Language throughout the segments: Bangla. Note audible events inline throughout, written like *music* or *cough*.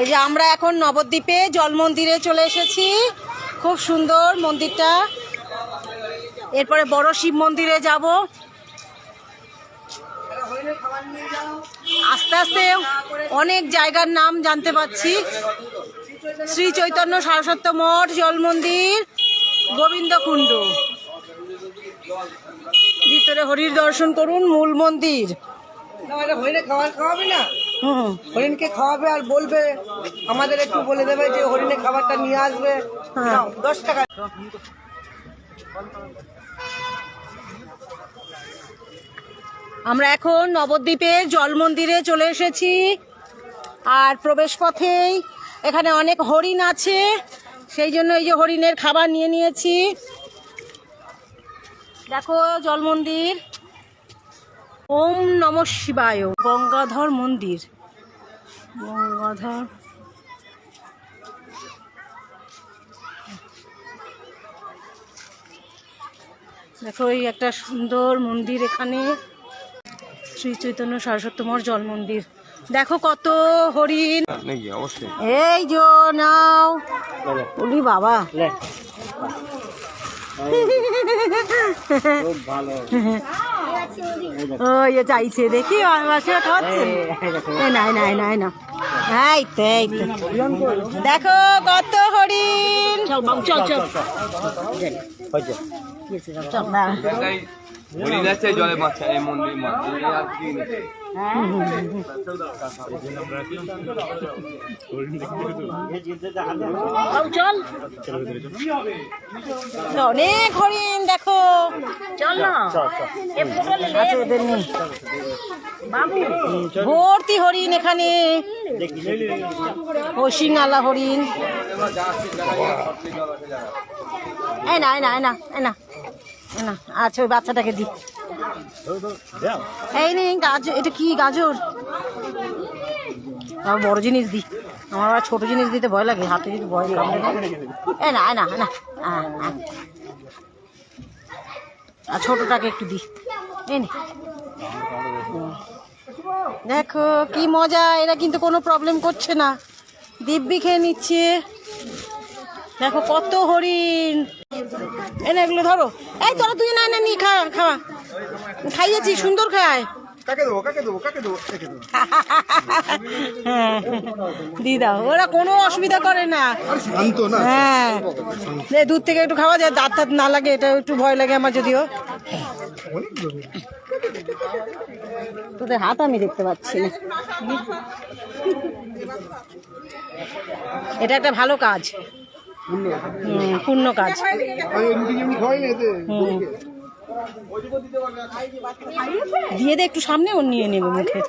এই যে আমরা এখন নবদ্বীপে জল মন্দিরে চলে এসেছি। খুব সুন্দর মন্দিরটা। এরপরে বড় শিব মন্দিরে যাব। আস্তে আস্তে অনেক জায়গার নাম জানতে পাচ্ছি। শ্রী চৈতন্য সারস্বত মঠ, জল মন্দির গোবিন্দ কুণ্ড ভিতরে হরির দর্শন করুন, মূল মন্দির। না হুম হরিণকে খাওয়াবে আর বলবে আমাদের একটু বলে দেবে যে হরিণের খাবারটা নিয়ে আসবে। হ্যাঁ। দশ টাকা। আমরা এখন নবদ্বীপে জল মন্দিরে চলে এসেছি আর প্রবেশ পথেই এখানে অনেক হরিণ আছে। সেই জন্য এই যে হরিণের খাবার নিয়ে নিয়েছি। দেখো জল মন্দির ওম নম শিবায়। গঙ্গাধর মন্দির। গঙ্গাধর। দেখো এই একটা সুন্দর মন্দির এখানে। শ্রী চৈতন্য সরস্বতমর জল মন্দির দেখো কত হরিণ। এই যো নাও। বলি বাবা। ও *laughs* *laughs* ইয়ে চাইছে দেখি মাসে খাওয়াচ্ছে? এ নাই নাই নাই না এই তো এই তো। দেখো কত হরিণ। চল চল চল। হরিণ আছে জলে মাছ এই মন্দির এই আর কি। অনেক হরিণ দেখো। চল না। আচ্ছা, নেই। ভর্তি হরিণ এখানে। ও সিঙ্গালা হরিণ। না না না না। না আচ্ছা ওই বাচ্চাটাকে দি এই নে গাজর, এটা কি গাজর? আর বড় জিনিস দি আমার আবার ছোট জিনিস দিতে ভয় লাগে, হাতে যদি ভয় দেয়। এ না না না। আর ছোটটাকে একটু দি এই নে। দেখো, কি মজা, এরা কিন্তু কোনো প্রবলেম করছে না। দিব্যি খেয়ে নিচ্ছে। দেখো কত হরিণ। এনে এগুলো ধরো। এই তোরা তুই না না নি খা খাওয়া। খাইয়েছি সুন্দর খায়। *laughs* দিয়ে ওরা কোনো অসুবিধা করে না। হ্যাঁ। থেকে একটু খাওয়া যায় দাঁত না লাগে এটা একটু ভয় লাগে আমার যদিও। তোদের হাত আমি দেখতে পাচ্ছি এটা একটা ভালো কাজ। পূর্ণ। কাজ। দিয়ে দে একটু সামনে ওর নিয়ে নেবে মুখে।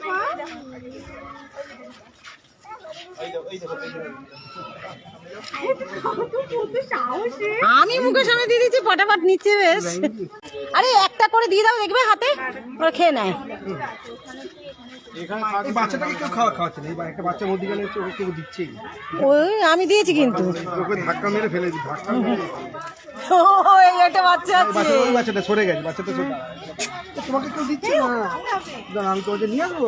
আমি মুখের সামনে দিয়ে দিচ্ছি ফটাফট নিচ্ছে বেশ। আরে একটা করে দিয়ে দাও দেখবে হাতে? ওরা খেয়ে নেয়। এই বাচ্চাটাকে কেউ খাওয়া খাওয়াচ্ছে না। এই একটা বাচ্চা মধ্যে গেলে ওকে কেউ দিচ্ছেই ওই আমি দিয়েছি কিন্তু। ওকে ধাক্কা মেরে ফেলে দিই ধাক্কা মেরে এই *laughs* একটা বাচ্চা আছে। ওই বাচ্চাটা সরে গেছে বাচ্চাটা সরে তোমাকে কেউ দিচ্ছে না? আমি তোমাকে নিয়ে আসব।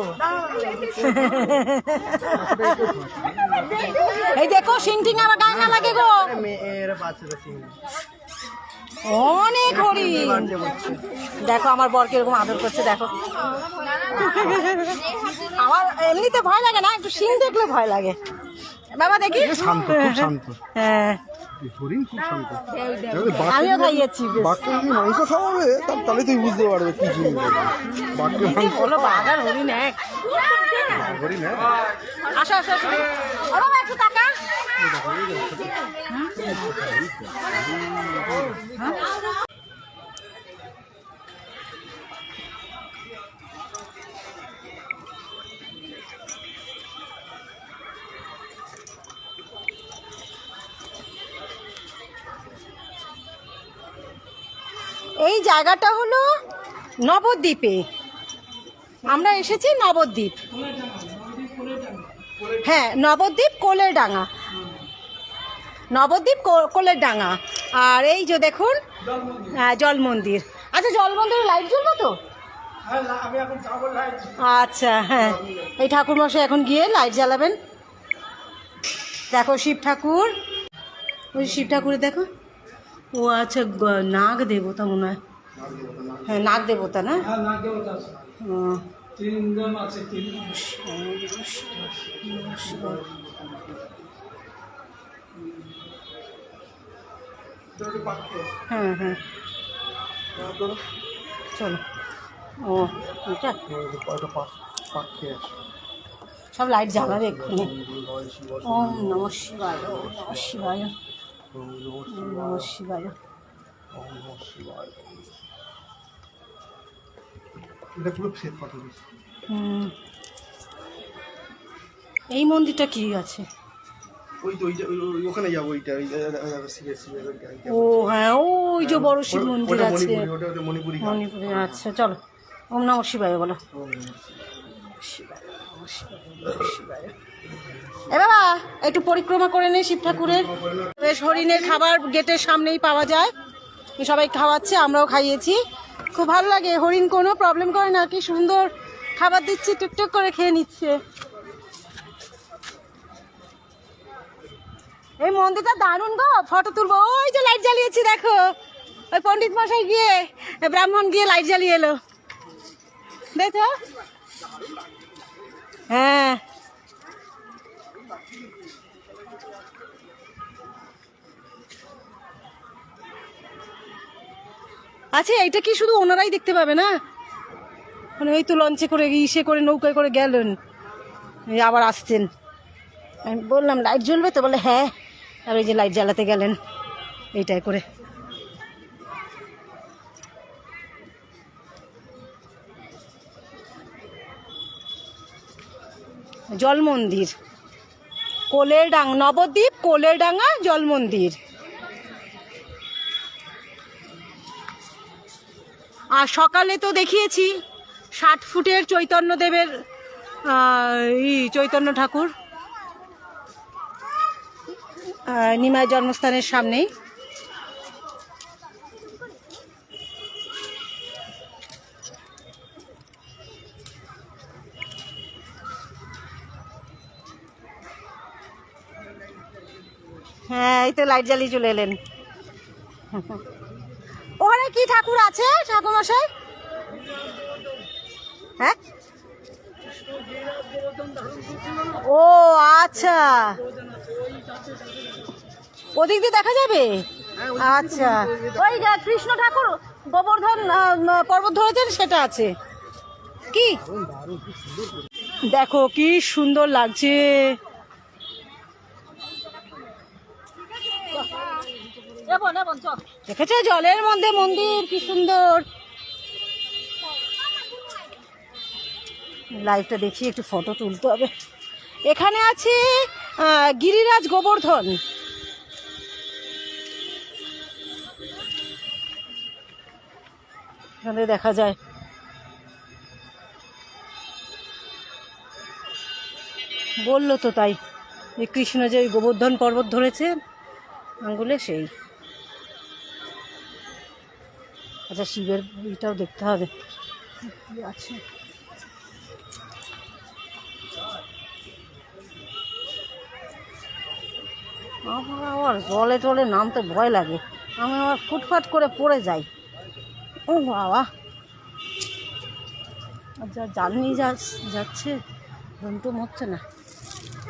এই দেখো সিং টিং আমার গায়ে না লাগে গো। মেয়ের বাচ্চাটা সিং অনেক হরিণ দেখো আমার বর কীরকম আদর করছে দেখো। আমার এমনিতে ভয় লাগে না একটু সিং দেখলে ভয় লাগে বাবা দেখি শান্ত খুব শান্ত হ্যাঁ হরিণ খুব শান্ত আমিও খাইয়েছি। বাঘকে তাহলে তুই বুঝতে পারবে কি জিনিস হ্যাঁ এই জায়গাটা হলো নবদ্বীপে। আমরা এসেছি নবদ্বীপ। হ্যাঁ নবদ্বীপ কোলের ডাঙা নবদ্বীপ কোলের ডাঙা আর এই যে দেখুন হ্যাঁ, জল মন্দির। আচ্ছা জল মন্দিরে লাইট জ্বলবো তো? আচ্ছা হ্যাঁ। এই ঠাকুরমশাই এখন গিয়ে লাইট জ্বালাবেন। দেখো শিব ঠাকুর। ওই শিব ঠাকুরের দেখো। ও আচ্ছা গ- নাগ দেবতা মনে হয়। হ্যাঁ নাগ দেবতা না ও। হ্যাঁ হ্যাঁ। চলো। ও এটা? আছে সব লাইট জ্বালাবে এক্ষুনি। ওম নম শিবায় ওম নম শিবায়। নম শিবায়। এটা পুরো শ্বেত পাথর হুম। এই মন্দিরটা কি আছে? ওই তো ওখানে যাব ওইটা ও হ্যাঁ ওই যে বড় শিব মন্দির আছে। মণিপুরে আচ্ছা চলো। ওম নম শিবায় বলো। শিবায়, এ বাবা, একটু পরিক্রমা করে নে শিব ঠাকুরের। বেশ হরিণের খাবার গেটের সামনেই পাওয়া যায়। সবাই খাওয়াচ্ছে, আমরাও খাইয়েছি। খুব ভালো লাগে, হরিণ কোনো প্রবলেম করে না, কি সুন্দর খাবার দিচ্ছি, টুকটুক করে খেয়ে নিচ্ছে। এই মন্দিরটা দারুণ গো ফটো তুলবো। ওই যে লাইট জ্বালিয়েছি, দেখো। ওই পণ্ডিত মশাই গিয়ে, ব্রাহ্মণ গিয়ে লাইট জ্বালিয়ে এলো। দেখো। হ্যাঁ। আচ্ছা এইটা কি শুধু ওনারাই দেখতে পাবে না? মানে ওই তো লঞ্চে করে, ইসে করে, নৌকায় করে গেলেন। আবার আসছেন। আমি বললাম লাইট জ্বলবে? তো বলে হ্যাঁ। আর ওই যে লাইট জ্বালাতে গেলেন। এইটাই করে। জল মন্দির কোলের ডাং নবদ্বীপ কোলের ডাঙ্গা জল মন্দির আর সকালে তো দেখিয়েছি ষাট ফুটের চৈতন্যদেবের ই, চৈতন্য ঠাকুর। নিমাই জন্মস্থানের সামনেই। হ্যাঁ এই তো লাইট জ্বালিয়ে চলে এলেন। ওখানে কি ঠাকুর আছে ঠাকুর মশাই হ্যাঁ? ও আচ্ছা। ওদিক দিয়ে দেখা যাবে? আচ্ছা। ওই কৃষ্ণ ঠাকুর গোবর্ধন পর্বত ধরেছেন, সেটা আছে। কি? দেখো, কি সুন্দর লাগছে। দেখেছ জলের মধ্যে মন্দির, কি সুন্দর। লাইভটা দেখি, একটু ফটো তুলতে হবে। এখানে আছে গিরিরাজ গোবর্ধন। এখানে দেখা যায়। বলল তো তাই, যে কৃষ্ণ যে ওই গোবর্ধন পর্বত ধরেছে, আঙ্গুলে সেই। আচ্ছা শিবের ইটাও দেখতে হবে। আছে। আমার আবার জলে টলে নামতে ভয় লাগে। আমি আবার ফুটফাট করে পড়ে যাই। ও বাবা। যা যাচ্ছে ঘুম তো হচ্ছে না।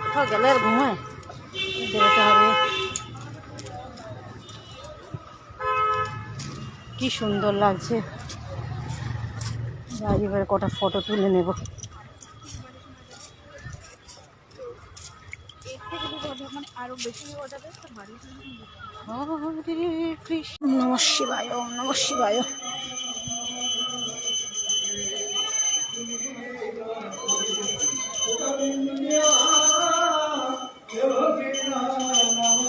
কোথাও গেলে আর ঘুমায়। বেরোতে হবে। কি সুন্দর লাগছে। যাই এবারে কটা ফটো তুলে নেব। নম শিবায় নম শিবায়। Hare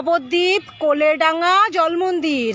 নবদ্বীপ কোলেডাঙ্গা জল মন্দির